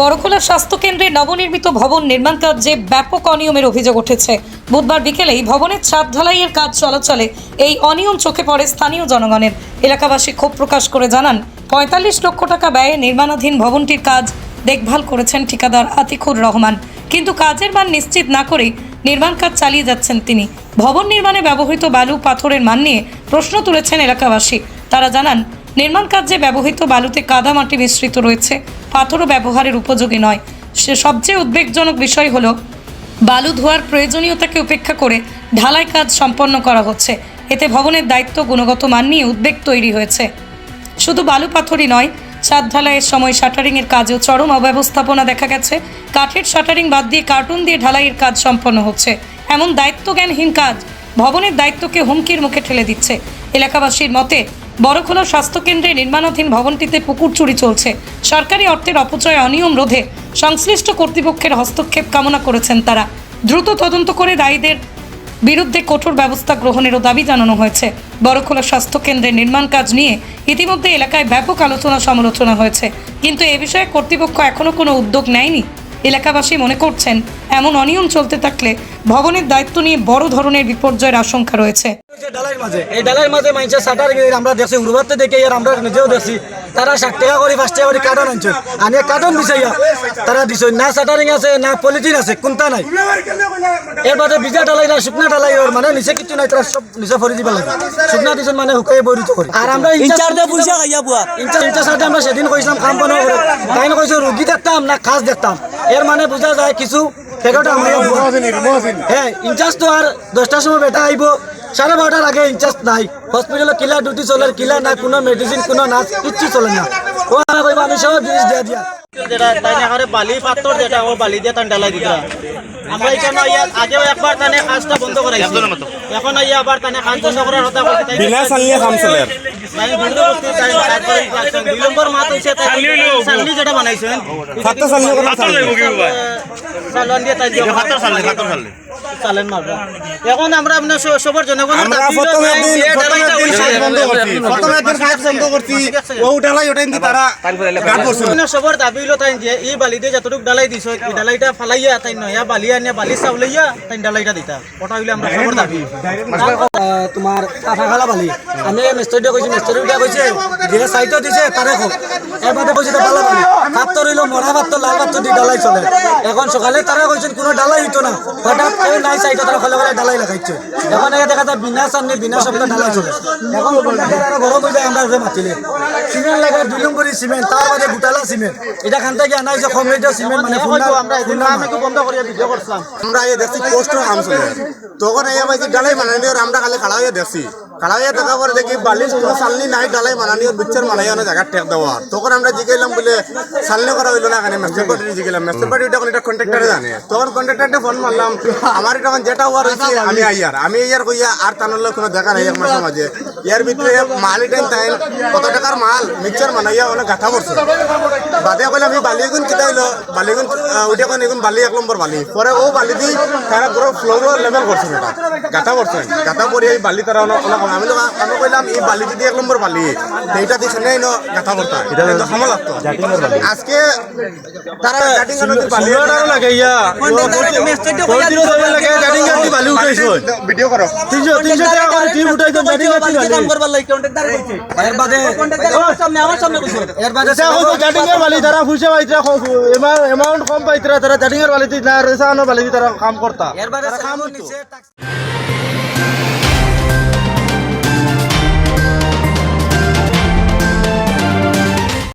বড়খোলা স্বাস্থ্যকেন্দ্রে নবনির্মিত ভবন নির্মাণ কাজে ব্যাপক অনিয়মের অভিযোগ উঠেছে। বুধবার বিকেলেই ভবনের ছাদ ঢালাইয়ের কাজ চলাচলে এই অনিয়ম চোখে পড়ে স্থানীয় জনগণের। এলাকাবাসী ক্ষোভ প্রকাশ করে জানান, পঁয়তাল্লিশ লক্ষ টাকা ব্যয়ে নির্মাণাধীন ভবনটির কাজ দেখভাল করেছেন ঠিকাদার আতিকুর রহমান। কিন্তু কাজের মান নিশ্চিত না করেই নির্মাণ কাজ চালিয়ে যাচ্ছেন তিনি। ভবন নির্মাণে ব্যবহৃত বালু পাথরের মান নিয়ে প্রশ্ন তুলেছেন এলাকাবাসী। তারা জানান, নির্মাণ কার্যে ব্যবহৃত বালুতে কাদামাটি মিশ্রিত রয়েছে। পাথরও ব্যবহারের উপযোগী নয়। সে সবচেয়ে উদ্বেগজনক বিষয় হলো, বালু ধোয়ার প্রয়োজনীয়তাকে উপেক্ষা করে ঢালাই কাজ সম্পন্ন করা হচ্ছে। এতে ভবনের দায়িত্ব গুণগত মান নিয়ে উদ্বেগ তৈরি হয়েছে। শুধু বালু পাথরই নয়, ছাদ ঢালাইয়ের সময় শাটারিংয়ের কাজেও চরম অব্যবস্থাপনা দেখা গেছে। কাঠের শাটারিং বাদ দিয়ে কার্টুন দিয়ে ঢালাইয়ের কাজ সম্পন্ন হচ্ছে। এমন দায়িত্বজ্ঞানহীন কাজ ভবনের দায়িত্বকে হুমকির মুখে ঠেলে দিচ্ছে। এলাকাবাসীর মতে বড়খোলা স্বাস্থ্যকেন্দ্রে নির্মাণাধীন ভবনটিতে পুকুর চুরি চলছে। সরকারি অর্থের অপচয় অনিয়ম রোধে সংশ্লিষ্ট কর্তৃপক্ষের হস্তক্ষেপ কামনা করেছেন তারা। দ্রুত তদন্ত করে দায়ীদের বিরুদ্ধে কঠোর ব্যবস্থা গ্রহণেরও দাবি জানানো হয়েছে। বড়খোলা স্বাস্থ্য কেন্দ্রের নির্মাণ কাজ নিয়ে ইতিমধ্যে এলাকায় ব্যাপক আলোচনা সমালোচনা হয়েছে। কিন্তু এ বিষয়ে কর্তৃপক্ষ এখনও কোনো উদ্যোগ নেয়নি। এলাকাবাসী মনে করছেন এমন অনিয়ম চলতে থাকলে ভবনের দায়িত্ব নিয়ে বড় ধরনের বিপর্যয়ের আশঙ্কা রয়েছে। যে ডালাইয়ের মাঝে এই ডালাইয়ের মাঝে মাইনছে সাটার আমরা দেখছি উড়বাতে দেখে আর আমরা নিজেও দেখছি তারা ষাট টাকা করে পাঁচ টাকা করে কার্টন আনছে। আনিয়ে কার্টন দিছে ইয়া তারা দিছে না সাটারিং আছে না পলিথিন আছে কোনটা নাই। এর বাদে বিজা ডালাই না শুকনা ডালাই ওর মানে নিচে কিছু নাই তারা সব নিচে দিবা লাগে। শুকনা দিছে মানে শুকাই বরিত করে আর আমরা ইনচার্জে পয়সা খাইয়া বুয়া। ইনচার্জ ইনচার্জ আমরা সেদিন কইছিলাম কাম বানাবো করে তাই না কইছো রুগী দেখতাম না খাস দেখতাম। এর মানে বোঝা যায় কিছু আমরা হ্যাঁ ইনচার্জ তো আর দশটার সময় বেটা আইব। সাড়ে বারোটার আগে ইনচার্জ নাই। হসপিটালে কিলা ডিউটি চলে কিলা নাই কোনো মেডিসিন কোনো নাচ কিচ্ছু চলে না। দিয়া দিয়া বালি দিয়ে তান আগেও একবার তানে কাজটা বন্ধ করাইছি এখন ইয়া আবার তানে কাজ বন্ধ করার কথা বলতে বিনা চালিয়ে কাম চলে আর। তাই দিয়ে তাই দিয়ে চালেন মারবা। এখন আমরা আপনার সবার জনগণের আমরা প্রথমে দিন প্রথমে দিন উঠাই বন্ধ করছি। প্রথমে দিন কাজ বন্ধ করছি। ও উঠালাই ওটাই দি তারা সবার দাবি হলো তাই যে এই বালি দিয়ে যতটুকু ডালাই দিছ এই ডালাইটা ফালাইয়া তাই নয়া। বালি আনিয়া বালি চাউলাইয়া তাই ডালাইটা দিতা। ওটা হইলে আমরা সবার দাবি। তোমার কাঠা খালা বালি। আমি মিস্ত্রিটা কইছি মিস্ত্রিটা কইছে যে সাইটও দিছে তারে হোক এবারে কইছে তো বালা বালি। পাত্র রইল মরা পাত্র লাল পাত্র দি ডালাই চলে। এখন সকালে তারা কইছেন কোনো ডালাই হইতো না। হঠাৎ কেউ নাই সাইটে তারা খলে খলে ডালাই লাগাইছে। এখন এখানে দেখা যায় বিনা সামনে বিনা সপ্তাহ ডালাই চলে। এখন আরও বড় কইলে আমরা যে মাতিলে। সিমেন্ট লাগে দুই নম্বরই সিমেন্ট তার বাদে গুটালা সিমেন্ট এটা খান থেকে আনা হয়েছে সিমেন্ট মানে আমরা বন্ধ করিয়া ভিডিও করছিলাম আমরা দেখছি পোস্টার কাম চলে। তখন এই ডালাই মানানি আর আমরা খালি খাড়া হয়ে দেখছি। খাড়া হয়ে দেখা পরে বালিশ কোনো সালনি নাই, ডালাই মানানি আর বিচ্ছার মানাই অনেক জায়গা টেক দেওয়া তখন আমরা জিগাইলাম বলে সালনি করা হইল না এখানে মেস্টার পার্টি জিগাইলাম। মেস্টার পার্টি তখন এটা কন্ট্রাক্টরে জানে। তখন কন্ট্রাক্টরটা ফোন মারলাম, আমার তখন যেটা হওয়ার হয়েছে আমি আইয়ার। আমি আইয়ার কইয়া, আর তানলে কোনো দেখা নাই মাসের মাঝে। ইয়ার ভিতরে মাল টাইম তাই কত টাকার মাল? মিক্সচার মানাইয়া অনেক গাথা করছে। বাদে কইলাম আমি বালি এগুন কিতা হইল? বালি এগুন ওইটা কোন এগুন বালি এক নম্বর বালি। পরে ও বালি দি তারা পুরো ফ্লোর লেভেল করছে গাথা করছে। গাথা করে এই বালি তারা অনেক অনেক আমি তো- আমি কইলাম এই বালি যদি এক নম্বর বালি এইটা দিয়ে সেনে নো গাথা করতা এটা কিন্তু সময় লাগতো আজকে তারা জাটিং নদীর বালি লাগাইয়া ভিডিও করো তিনশো তিনশো টাকা করে টিম উঠাইতো জাটিং কাম করবার লাগি কন্ট্রাক্টর কইছে এর বাদে কন্ট্রাক্টর সামনে আমার সামনে কইছে এর বাদে জাটিং এর বালি তারা পয়সা পাইতরা এমাউন্ট কম পাইতরা তারা জাটিং এর বালি না রেসানো বালি তারা কাম করতা এর বাদে কাম নিচে